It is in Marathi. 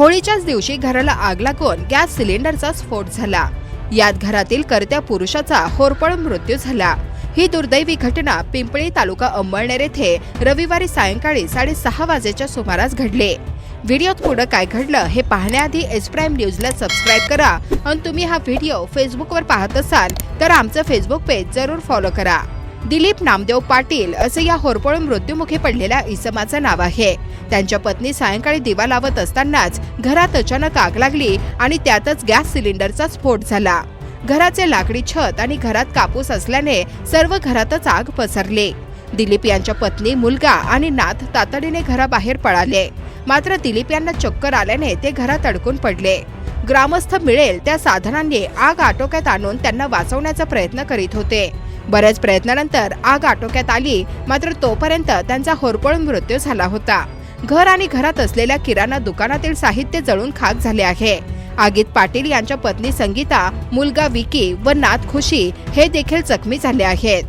होळीच्याच दिवशी घराला आग लागून गॅस सिलेंडरचा स्फोट झाला. यात घरातील करत्या पुरुषाचा होरपळून मृत्यू झाला. ही दुर्दैवी घटना पिंपळी तालुका अंबळनेर येथे रविवारी सायंकाळी साडेसहा वाजेच्या सुमारास घडले. व्हिडिओत पुढे काय घडलं हे पाहण्याआधी एस प्राईम न्यूजला सबस्क्राईब करा आणि तुम्ही हा व्हिडिओ फेसबुकवर पाहत असाल तर आमचं फेसबुक पेज जरूर फॉलो करा. दिलीप नामदेव पाटील असं या होरपळून मृत्युमुखी पडलेल्या इसमाचं नाव आहे. त्यांच्या पत्नी सायंकाळी दिवा लावत असतानाच घरात अचानक आग लागली आणि त्यातच गॅस सिलेंडरचा स्फोट झाला. घराचे लाकडी छत आणि घरात कापूस असल्याने सर्व घरातच आग पसरली. दिलीप यांच्या पत्नी मुलगा आणि नात तातडीने घराबाहेर पळाले. मात्र दिलीप यांना चक्कर आल्याने ते घरात अडकून पडले. ग्रामस्थ मिळेल त्या साधनांनी आग आटोक्यात आणून त्यांना वाचवण्याचा प्रयत्न करीत होते. बऱ्याच प्रयत्नानंतर आग आटोक्यात आली मात्र तोपर्यंत त्यांचा होरपळून मृत्यू झाला होता. घर आणि घरात असलेल्या किराणा दुकानातील साहित्य जळून खाक झाले आहे. आगीत पाटील यांच्या पत्नी संगीता मुलगा विकी व नात खुशी हे देखील जखमी झाले आहेत.